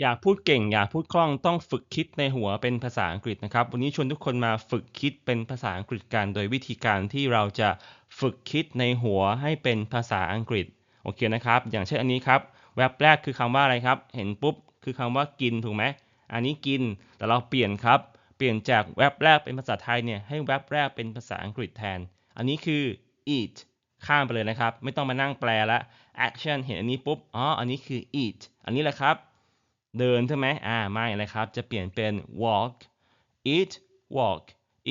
อยากพูดเก่ง อยากพูดคล่องต้องฝึกคิดในหัวเป็นภาษาอังกฤษนะครับ วันนี้ชวนทุกคนมาฝึกคิดเป็นภาษาอังกฤษกัน โดยวิธีการที่เราจะฝึกคิดในหัวให้เป็นภาษาอังกฤษโอเคนะครับ อย่างเช่นอันนี้ครับแว็บแรกคือคำว่าอะไรครับ เห็นปุ๊บคือคำว่ากินถูกไหมอันนี้กินแต่เราเปลี่ยนครับเปลี่ยนจากแว็บแรกเป็นภาษาไทยเนี่ยให้แว็บแรกเป็นภาษาอังกฤษแทน อันนี้คือ eat ข้ามไปเลยนะครับ ไม่ต้องมานั่งแปลละ action เห็นอันนี้ปุ๊บอ๋ออันนี้คือ eat อันนี้แหละครับ เดินใช่ไหมอ่าไม่เลยครับ จะเปลี่ยนเป็น walk eat walk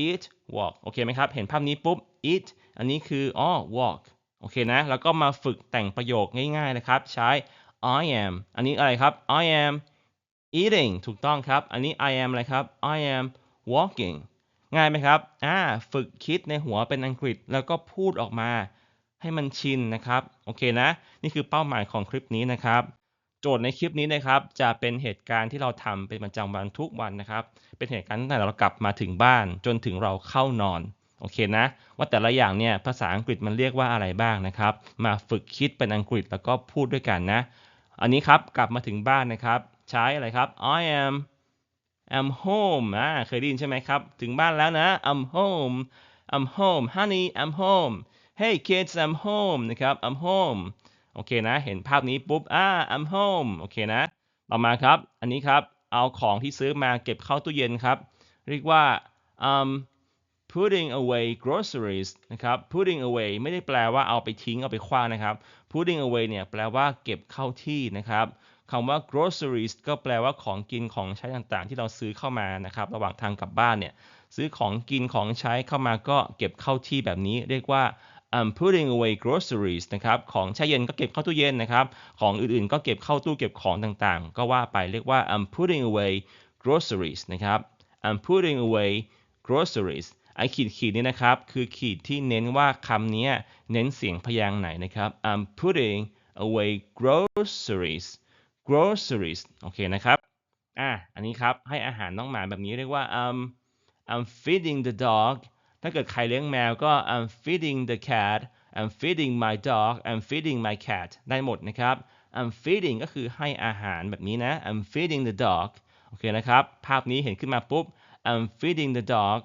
eat walk โอเคไหมครับ เห็นภาพนี้ปุ๊บ eat อันนี้คืออ๋อ walk โอเคนะ แล้วก็มาฝึกแต่งประโยคง่ายๆนะครับ ใช้ I am อันนี้อะไรครับ I am eating ถูกต้องครับ อันนี้ I am อะไรครับ I am walking ง่ายไหมครับ อ่า ฝึกคิดในหัวเป็นอังกฤษ แล้วก็พูดออกมาให้มันชินนะครับ โอเคนะ นี่คือเป้าหมายของคลิปนี้นะครับ โจทย์ในคลิปนี้นะครับจะเป็นเหตุการณ์ที่เราทำเป็นประจำวันทุกวันนะครับ เป็นเหตุการณ์ตั้งแต่เรากลับมาถึงบ้าน จนถึงเราเข้านอนโอเคนะ ว่าแต่ละอย่างเนี่ยภาษาอังกฤษมันเรียกว่าอะไรบ้างนะครับ มาฝึกคิดเป็นอังกฤษแล้วก็พูดด้วยกันนะ อันนี้ครับกลับมาถึงบ้านนะครับ ใช้อะไรครับ I am am home อ่าเคยได้ยินใช่ไหมครับ ถึงบ้านแล้วนะ I'm home I'm home honey I'm home hey kids I'm home นะครับ I'm home โอเคนะ เห็นภาพนี้ปุ๊บอ่า I'm home โอเคนะ ต่อมาครับ อันนี้ครับ เอาของที่ซื้อมาเก็บเข้าตู้เย็นครับ เรียกว่า um putting away groceries นะครับ putting away ไม่ได้แปลว่าเอาไปทิ้งเอาไปคว้างนะครับ putting away เนี่ยแปลว่าเก็บเข้าที่นะครับคำว่า groceries ก็แปลว่าของกินของใช้ต่างๆ ที่เราซื้อเข้ามานะครับ ระหว่างทางกลับบ้านเนี่ย ซื้อของกินของใช้เข้ามาก็เก็บเข้าที่แบบนี้ เรียกว่า I'm putting away groceries นะครับของแช่เย็นก็เก็บเข้าตู้เย็นนะครับ ของอื่นๆก็เก็บเข้าตู้เก็บของต่างๆ ก็ว่าไปเรียกว่า I'm putting away groceries นะครับ I'm putting away groceries ไอขีดขีดนี้นะครับ คือขีดที่เน้นว่าคำนี้เน้นเสียงพยางค์ไหนนะครับ I'm putting away groceries groceries โอเคนะครับ อะ อันนี้ครับ ให้อาหารน้องหมาแบบนี้เรียกว่า I'm I'm feeding the dog ถ้าเกิดใครเลี้ยงแมวก็ I'm feeding the cat I'm feeding my dog I'm feeding my cat ได้หมดนะครับ I'm feeding ก็คือให้อาหารแบบนี้นะ I'm feeding the dog โอเคนะครับ ภาพนี้เห็นขึ้นมาปุ๊บ I'm feeding the dog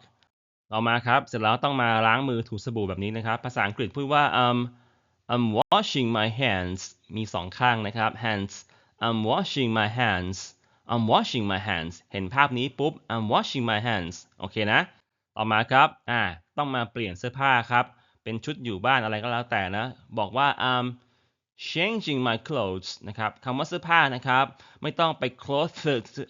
ต่อมาครับ เสร็จแล้วต้องมาล้างมือถูสบู่แบบนี้นะครับ ภาษาอังกฤษพูดว่า um I'm washing my hands มีสองข้างนะครับ hands I'm washing my hands I'm washing my hands เห็นภาพนี้ปุ๊บ I'm washing my hands โอเคนะ ต่อมาครับ อ่า ต้องมาเปลี่ยนเสื้อผ้าครับ เป็นชุดอยู่บ้านอะไรก็แล้วแต่นะ บอกว่า I'm changing my clothes นะครับคำว่าเสื้อผ้านะครับ ไม่ต้องไป clothes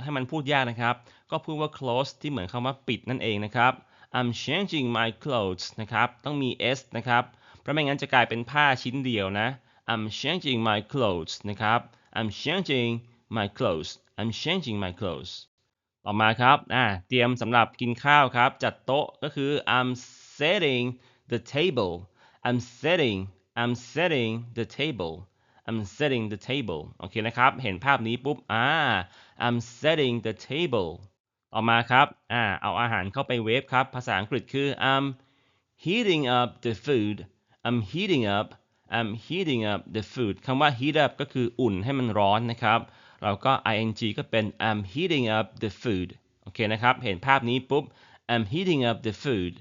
ให้มันพูดยากนะครับ ก็พูดว่า clothes ที่เหมือนคำว่าปิดนั่นเองนะครับ I'm changing my clothes นะครับ ต้องมี s นะครับ เพราะไม่งั้นจะกลายเป็นผ้าชิ้นเดียวนะ I'm changing my clothes นะครับ I'm changing my clothes I'm changing my clothes ต่อมาครับอ่าเตรียมสำหรับกินข้าวครับ จัดโต๊ะก็คือ I'm setting the table I'm setting I'm setting the table I'm setting the table โอเคนะครับ เห็นภาพนี้ปุ๊บอ่า I'm setting the table ต่อมาครับอ่าเอาอาหารเข้าไปเวฟครับ ภาษาอังกฤษคือ I'm heating up the food I'm heating up I'm heating up the food คำว่า heat up ก็คืออุ่นให้มันร้อนนะครับ เราก็ ing ก็เป็น I'm heating up the food โอเคนะครับ เห็นภาพนี้ปุ๊บ I'm heating up the food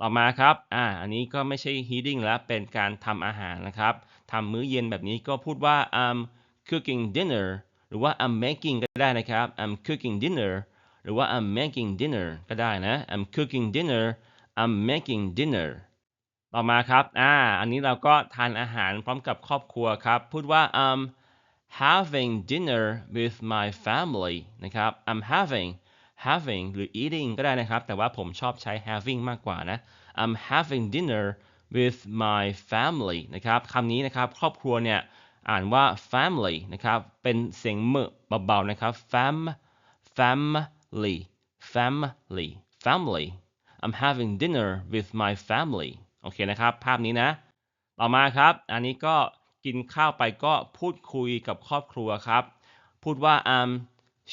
ต่อมาครับ อ่า อันนี้ก็ไม่ใช่ heating แล้ว เป็นการทำอาหารนะครับ ทำมื้อเย็นแบบนี้ก็พูดว่า I'm cooking dinner หรือว่า I'm making ก็ได้นะครับ I'm cooking dinner หรือว่า I'm making dinner ก็ได้นะ I'm cooking dinner I'm making dinner ต่อมาครับ อ่า อันนี้เราก็ทานอาหารพร้อมกับครอบครัวครับ พูดว่า I'm having dinner with my family นะครับ I'm having having หรือ eating ก็ได้นะครับ แต่ว่าผมชอบใช้ having มากกว่านะ I'm having dinner with my family นะครับคำนี้นะครับครอบครัวเนี่ยอ่านว่า family นะครับเป็นเสียงเมเบาๆนะครับ fam family family family I'm having dinner with my family โอเคนะครับ ภาพนี้นะ ต่อมาครับ อันนี้ก็ กินข้าวไปก็พูดคุยกับครอบครัวครับ พูดว่า I'm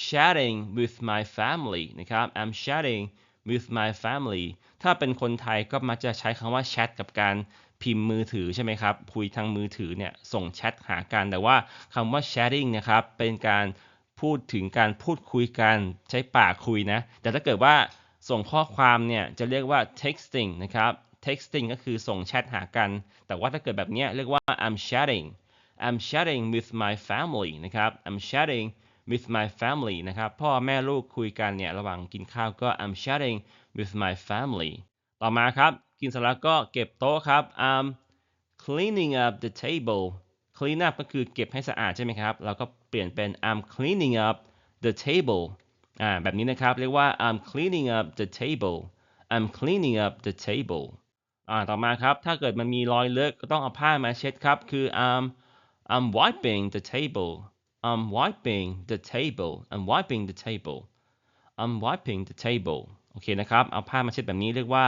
chatting with my family นะครับ I'm chatting with my family ถ้าเป็นคนไทยก็มักจะใช้คำว่าแชทกับการพิมพ์มือถือใช่ไหมครับ คุยทางมือถือเนี่ยส่งแชทหากัน แต่ว่าคำว่า chatting นะครับเป็นการพพูดถึงการพูดคุยกันใช้ปากคุยนะ แต่ถ้าเกิดว่าส่งข้อความเนี่ยจะเรียกว่า texting นะครับ texting ก็คือส่งแชทหากัน แต่ว่าถ้าเกิดแบบนี้เรียกว่า I'm chatting I'm chatting with my family นะครับ I'm chatting with my family นะครับ พ่อแม่ลูกคุยกันเนี่ยระหว่างกินข้าวก็ I'm chatting with my family ต่อมาครับ กินเสร็จแล้วก็เก็บโต๊ะครับ I'm cleaning up the table clean up ก็คือเก็บให้สะอาดใช่ไหมครับเราก็เปลี่ยนเป็น I'm cleaning up the table อ่าแบบนี้นะครับ เรียกว่า I'm cleaning up the table I'm cleaning up the table อ่าต่อมาครับ ถ้าเกิดมันมีรอยเลอะก็ต้องเอาผ้ามาเช็ดครับ คือ I'm I'm wiping the table I'm wiping the table I'm wiping the table I'm wiping the table โอเคนะครับ เอาผ้ามาเช็ดแบบนี้เรียกว่า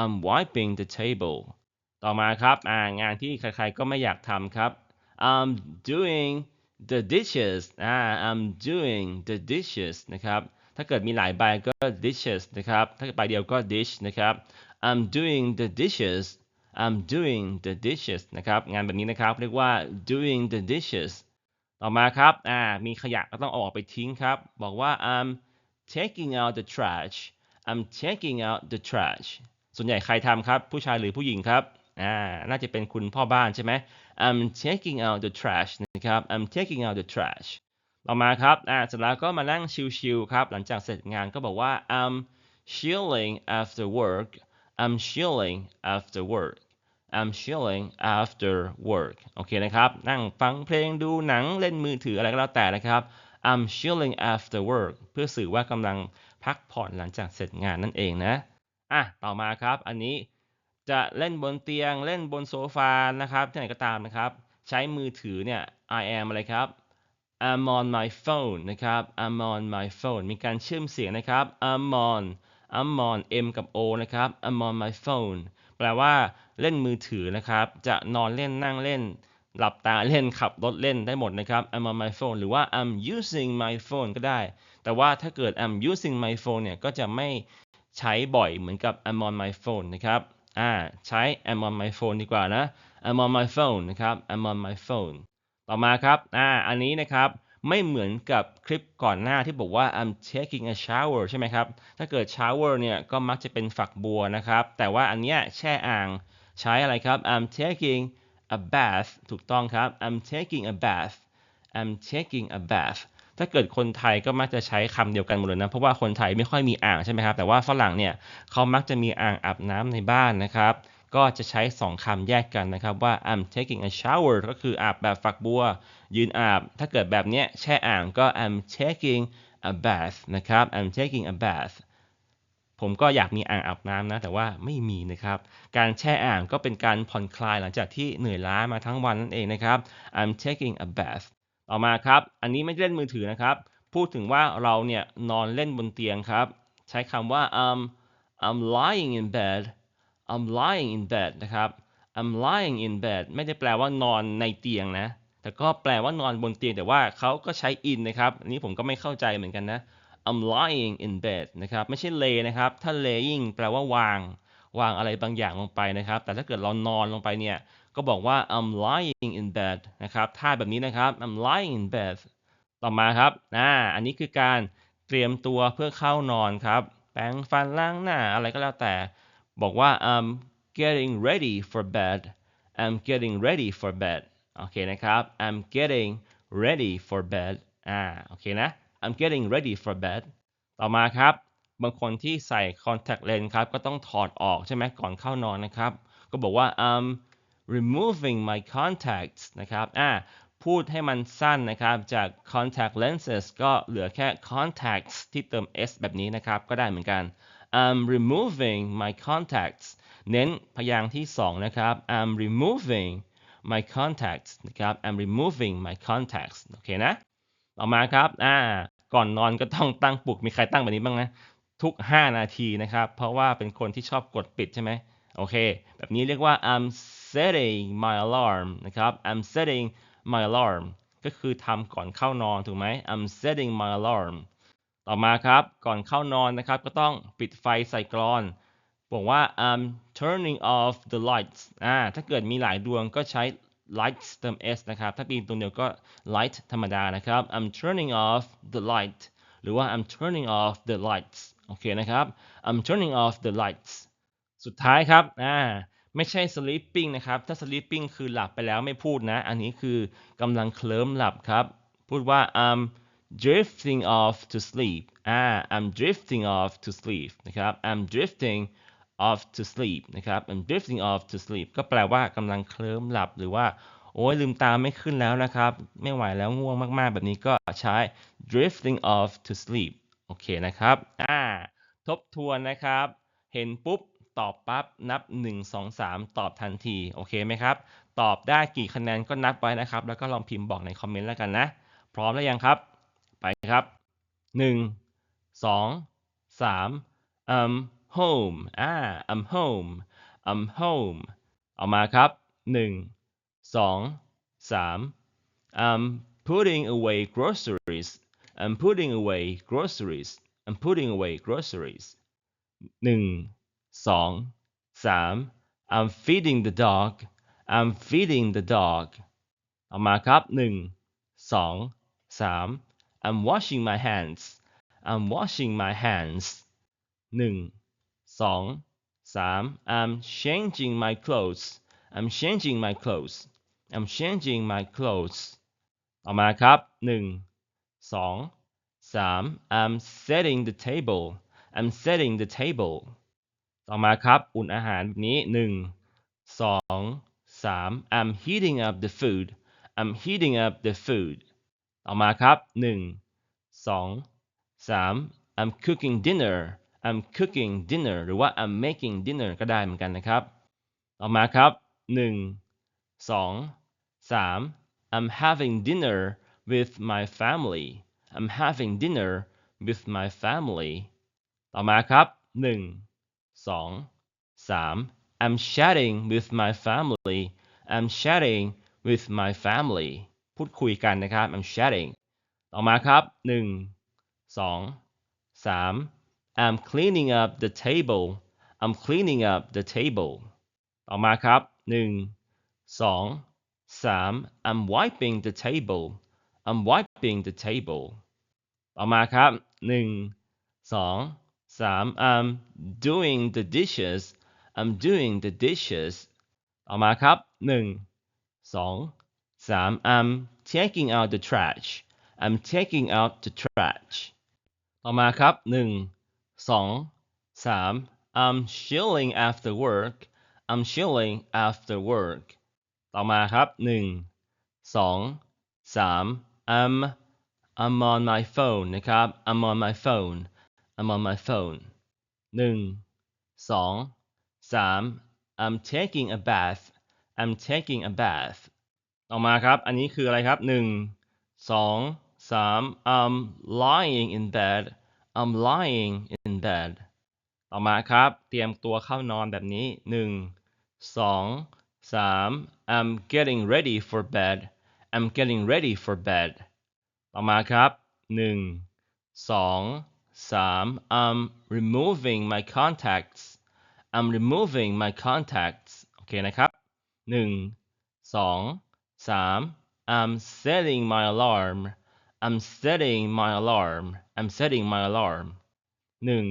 I'm wiping the table ต่อมาครับอ่างานที่ใครๆก็ไม่อยากทำครับ I'm doing the dishes อ่า I'm doing the dishes นะครับ ถ้าเกิดมีหลายใบก็ dishes นะครับ ถ้าเกิดใบเดียวก็ dish นะครับ I'm doing the dishes I'm doing the dishes นะครับงานแบบนี้นะครับเรียกว่า doing the dishes ต่อมาครับอ่ามีขยะก็ต้องอออกไปทิ้งครับ บอกว่า I'm taking out the trash I'm taking out the trash ส่วนใหญ่ใครทำครับ ผู้ชายหรือผู้หญิงครับอ่าน่าจะเป็นคุณพ่อบ้านใช่ไหม I'm taking out the trash นะครับ I'm taking out the trash ต่อมาครับอ่าเสร็จแล้วก็มานั่งชิลๆครับ หลังจากเสร็จงานก็บอกว่า I'm chilling after work I'm chilling after work I'm chilling after work โอเคนะครับ นั่งฟังเพลงดูหนังเล่นมือถืออะไรก็แล้วแต่นะครับ I'm chilling after work เพื่อสื่อว่ากำลังพักผ่อนหลังจากเสร็จงานนั่นเองนะ อะ ต่อมาครับ อันนี้จะเล่นบนเตียง เล่นบนโซฟา นะครับ ที่ไหนก็ตามนะครับ ใช้มือถือเนี่ย I am อะไรครับ I'm on my phone นะครับ I'm on my phone มีการเชื่อมเสียงนะครับ I'm on I'm on M กับ O นะครับ I'm on my phone แปลว่าเล่นมือถือนะครับ จะนอนเล่นนั่งเล่น หลับตาเล่นขับรถเล่นได้หมดนะครับ I'm on my phone หรือว่า I'm using my phone ก็ได้ แต่ว่าถ้าเกิด I'm using my phone เนี่ยก็จะไม่ใช้บ่อยเหมือนกับ I'm on my phone นะครับ อ่า ใช้ I'm on my phone ดีกว่านะ I'm on my phone นะครับ I'm on my phone ต่อมาครับ อ่า อันนี้นะครับ ไม่เหมือนกับคลิปก่อนหน้าที่บอกว่า I'm taking a shower ใช่ไหมครับ ถ้าเกิด shower เนี่ยก็มักจะเป็นฝักบัวนะครับ แต่ว่าอันเนี้ยแช่อ่างใช้อะไรครับ I'm taking a bath ถูกต้องครับ I'm taking a bath I'm taking a bath ถ้าเกิดคนไทยก็มักจะใช้คำเดียวกันหมดเลยนะ เพราะว่าคนไทยไม่ค่อยมีอ่างใช่ไหมครับ แต่ว่าฝรั่งเนี่ยเขามักจะมีอ่างอาบน้ำในบ้านนะครับ ก็จะใช้สองคำแยกกันนะครับว่า I'm taking a shower ก็คืออาบแบบฝักบัว ยืนอาบ ถ้าเกิดแบบเนี้ยแช่อ่างก็ I'm taking a bath นะครับ I'm taking a bath ผมก็อยากมีอ่างอาบน้ำนะ แต่ว่าไม่มีนะครับ การแช่อ่างก็เป็นการผ่อนคลายหลังจากที่เหนื่อยล้ามาทั้งวันนั่นเองนะครับ I'm taking a bath ต่อมาครับ อันนี้ไม่เล่นมือถือนะครับ พูดถึงว่าเราเนี่ยนอนเล่นบนเตียงครับ ใช้คำว่า I'm I'm lying in bed I'm lying in bed นะครับ I'm lying in bed ไม่ได้แปลว่านอนในเตียงนะ แต่ก็แปลว่านอนบนเตียงแต่ว่าเขาก็ใช้ in นะครับ อันนี้ผมก็ไม่เข้าใจเหมือนกันนะ I'm lying in bed นะครับ ไม่ใช่ lay นะครับ ถ้า laying แปลว่าวาง วางอะไรบางอย่างลงไปนะครับ แต่ถ้าเกิดเรานอนลงไปเนี่ย ก็บอกว่า I'm lying in bed นะครับ ท่าแบบนี้นะครับ I'm lying in bed ต่อมาครับอ่าอันนี้คือการเตรียมตัวเพื่อเข้านอนครับ แปรงฟันล้างหน้าอะไรก็แล้วแต่ บอกว่า I'm getting ready for bed I'm getting ready for bed โอเคนะครับ I'm getting ready for bed อ่าโอเคนะ I'm getting ready for bed ต่อมาครับ บางคนที่ใส่ contact lens ครับ ก็ต้องถอดออกใช่ไหมก่อนเข้านอนนะครับ ก็บอกว่า I'm removing my contacts นะครับอ่าพูดให้มันสั้นนะครับ จาก contact lenses ก็เหลือแค่ contacts ที่เติม s แบบนี้นะครับ ก็ได้เหมือนกัน I'm removing my contacts เน้นพยางค์ที่สองนะครับ I'm removing my contacts นะครับ I'm removing my contacts โอเคนะ ต่อมาครับ อ่า ก่อนนอนก็ต้องตั้งปลุก มีใครตั้งแบบนี้บ้างนะ ทุก 5 นาทีนะครับ เพราะว่าเป็นคนที่ชอบกดปิดใช่ไหม โอเค แบบนี้เรียกว่า I'm setting my alarm นะครับ I'm setting my alarm ก็คือทำก่อนเข้านอนถูกไหม I'm setting my alarm ต่อมาครับก่อนเข้านอนนะครับก็ต้องปิดไฟใส่กรอน บอกว่า I'm turning off the lights อ่าถ้าเกิดมีหลายดวงก็ใช้ lights เติม s นะครับ ถ้าเปีนตัวเดียวก็ light ธรรมดานะครับ I'm turning off the light หรือว่า I'm turning off the lights โอเคนะครับ I'm turning off the lights สุดท้ายครับอ่าไม่ใช่ sleeping นะครับ ถ้า sleeping คือหลับไปแล้วไม่พูดนะ อันนี้คือกำลังเคลิ้มหลับครับ พูดว่า I'm drifting off to sleep อ่า I'm drifting off to sleep นะครับ I'm drifting off to sleep นะครับ I'm drifting off to sleep ก็แปลว่ากำลังเคลิ้มหลับหรือว่า โอ้ยลืมตาไม่ขึ้นแล้วนะครับ ไม่ไหวแล้วง่วงมาก ๆ แบบนี้ก็ใช้ drifting off to sleep โอเคนะครับ อ่า ทบทวนนะครับ เห็นปุ๊บ ตอบปั๊บ นับ 1 2 3 ตอบทันที โอเคไหมครับ ตอบได้กี่คะแนนก็นับไว้นะครับ แล้วก็ลองพิมพ์บอกในคอมเมนต์แล้วกันนะ พร้อมแล้วยังครับ ไปครับ 1 2 3 I'm home อ่า I'm home I'm home เอามาครับ 1 2 3 I'm putting away groceries I'm putting away groceries I'm putting away groceries หนึ่งสองสาม I'm feeding the dog I'm feeding the dog เอามาครับหนึ่งสองสาม I'm washing my hands I'm washing my hands หนึ่งสองสาม I'm changing my clothes I'm changing my clothes I'm changing my clothes เอามาครับหนึ่งสองสาม I'm setting the table I'm setting the table ต่อมาครับ อุ่นอาหารแบบนี้หนึ่งสองสาม I'm heating up the food I'm heating up the food ต่อมาครับหนึ่งสองสาม I'm cooking dinner I'm cooking dinner หรือว่า I'm making dinner ก็ได้เหมือนกันนะครับ ต่อมาครับหนึ่งสองสาม I'm having dinner with my family I'm having dinner with my family ต่อมาครับหนึ่งสองสาม I'm chatting with my family I'm chatting with my family พูดคุยกันนะครับ I'm chatting ต่อมาครับ 1 2 3 I'm cleaning up the table I'm cleaning up the table ต่อมาครับ 1 2 3 I'm wiping the table I'm wiping the table ต่อมาครับ 1 2 3 I'm doing the dishes I'm doing the dishes ต่อมาครับ 1 2 Sam, I'm taking out the trash. I'm taking out the trash. ต่อมาครับหนึ่งสองสาม I'm chilling after work. I'm chilling after work. ต่อมาครับหนึ่งสองสาม I'm I'm on my phone นะครับ I'm on my phone. I'm on my phone. หนึ่งสองสาม I'm taking a bath. I'm taking a bath. ต่อมาครับ อันนี้คืออะไรครับหนึ่งสองสาม I'm lying in bed I'm lying in bed ต่อมาครับ เตรียมตัวเข้านอนแบบนี้หนึ่งสองสาม I'm getting ready for bed I'm getting ready for bed ต่อมาครับหนึ่งสองสาม I'm removing my contacts I'm removing my contacts โอเคนะครับหนึ่ งสองสาม I'm setting my alarm I'm setting my alarm I'm setting my alarm หนึ่ง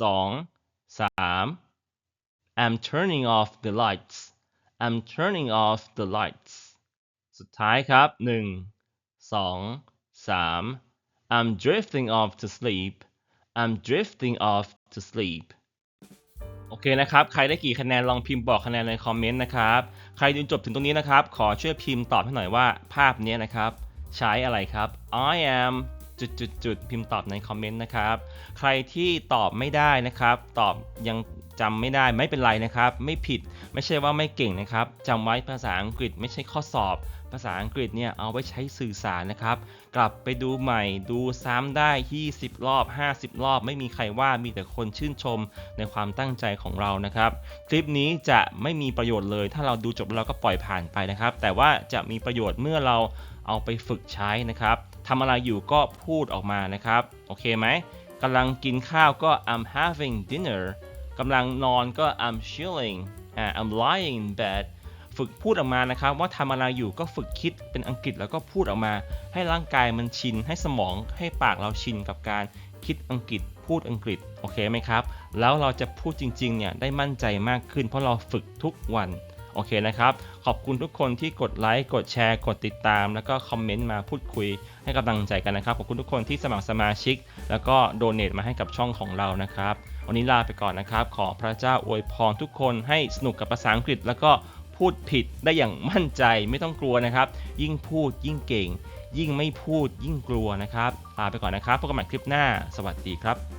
สองสาม I'm turning off the lights I'm turning off the lights สุดท้ายครับหนึ่งสองสาม I'm drifting off to sleep I'm drifting off to sleep โอเคนะครับ ใครได้กี่คะแนนลองพิมพ์บอกคะแนนในคอมเมนต์นะครับ ใครดูจบถึงตรงนี้นะครับ ขอช่วยพิมพ์ตอบให้หน่อยว่าภาพนี้นะครับ ใช้อะไรครับ I am จุดจุดจุดพิมพ์ตอบในคอมเมนต์นะครับ ใครที่ตอบไม่ได้นะครับ ตอบยังจำไม่ได้ไม่เป็นไรนะครับ ไม่ผิดไม่ใช่ว่าไม่เก่งนะครับจำไว้ภาษาอังกฤษไม่ใช่ข้อสอบ ภาษาอังกฤษเนี่ยเอาไว้ใช้สื่อสารนะครับ กลับไปดูใหม่ ดูซ้ำได้ 20 รอบ 50 รอบ ไม่มีใครว่ามีแต่คนชื่นชมในความตั้งใจของเรานะครับ คลิปนี้จะไม่มีประโยชน์เลย ถ้าเราดูจบแล้วเราก็ปล่อยผ่านไปนะครับ แต่ว่าจะมีประโยชน์เมื่อเราเอาไปฝึกใช้นะครับทำอะไรอยู่ก็พูดออกมานะครับ โอเคไหมกำลังกินข้าวก็ I'm having dinner กำลังนอนก็ I'm chilling I'm lying in bed ฝึกพูดออกมานะครับ ว่าทำอะไรอยู่ก็ฝึกคิดเป็นอังกฤษแล้วก็พูดออกมา ให้ร่างกายมันชิน ให้สมองให้ปากเราชินกับการคิดอังกฤษ พูดอังกฤษโอเคไหมครับ แล้วเราจะพูดจริงๆเนี่ยได้มั่นใจมากขึ้น เพราะเราฝึกทุกวันโอเคนะครับ ขอบคุณทุกคนที่กดไลค์ กดแชร์ กดติดตาม แล้วก็คอมเมนต์มาพูดคุยให้กำลังใจกันนะครับ ขอบคุณทุกคนที่สมัครสมาชิก แล้วก็โดเน a มาให้กับช่องของเรานะครับ วันนี้ลาไปก่อนนะครับ ขอพระเจ้าอวยพรทุกคนให้สนุกกับภาษาอังกฤษ แล้วก็ พูดผิดได้อย่างมั่นใจไม่ต้องกลัวนะครับ ยิ่งพูดยิ่งเก่ง ยิ่งไม่พูดยิ่งกลัวนะครับลาไปก่อนนะครับพบกันใหม่คลิปหน้า สวัสดีครับ